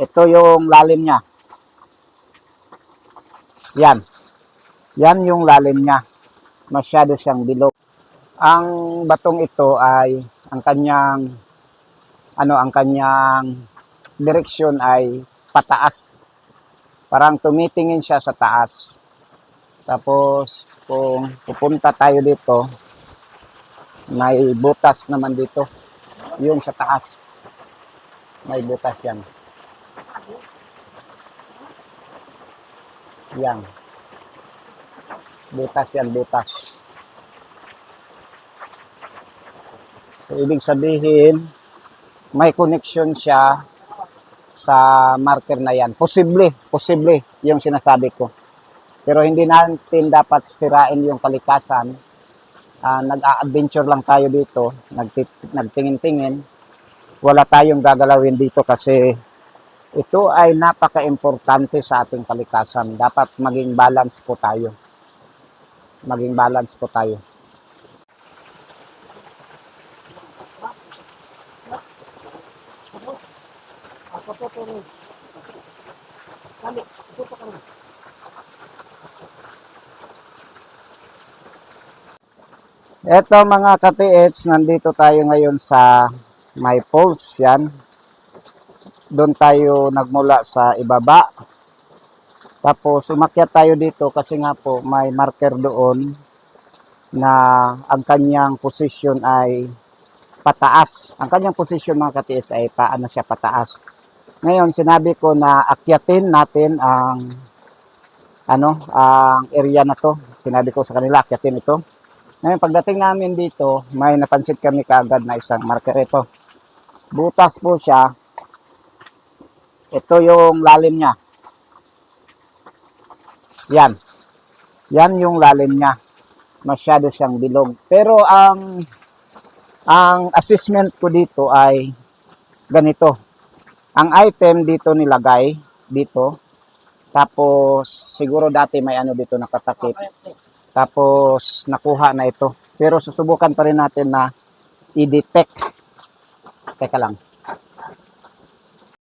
Ito yung lalim niya. Yan. Yan yung lalim niya. Masyado siyang bilog. Ang batong ito ay ang kanyang ano ang kanyang direksyon ay pataas. Parang tumitingin siya sa taas. Tapos kung pupunta tayo dito, may butas naman dito. Yung sa taas. May butas yan. Yan. Butas yan, butas. So, ibig sabihin, may connection siya sa marker na yan. Posible, posible yung sinasabi ko. Pero hindi natin dapat sirain yung kalikasan. Ah, nag-a-adventure lang tayo dito, nagti- nagtingin-tingin. Wala tayong gagalawin dito kasi ito ay napaka-importante sa ating kalikasan. Dapat maging balance po tayo. Maging balance po tayo. Eto mga ka-TH, nandito tayo ngayon sa may poles yan. Doon tayo nagmula sa ibaba. Tapos umakyat tayo dito kasi nga po may marker doon na ang kanyang posisyon ay pataas. Ang kanyang posisyon mga ka-TH ay paano siya pataas. Ngayon sinabi ko na akyatin natin ang ano, ang area na to. Sinabi ko sa kanila akyatin ito. Ngayon, pagdating namin dito, may napansin kami kaagad na isang marker ito. Butas po siya. Ito yung lalim niya. Yan. Yan yung lalim niya. Masyado siyang bilog. Pero ang ang assessment ko dito ay ganito. Ang item dito nilagay dito. Tapos siguro dati may ano dito nakatakip. Tapos, nakuha na ito. Pero susubukan pa rin natin na i-detect. Teka lang.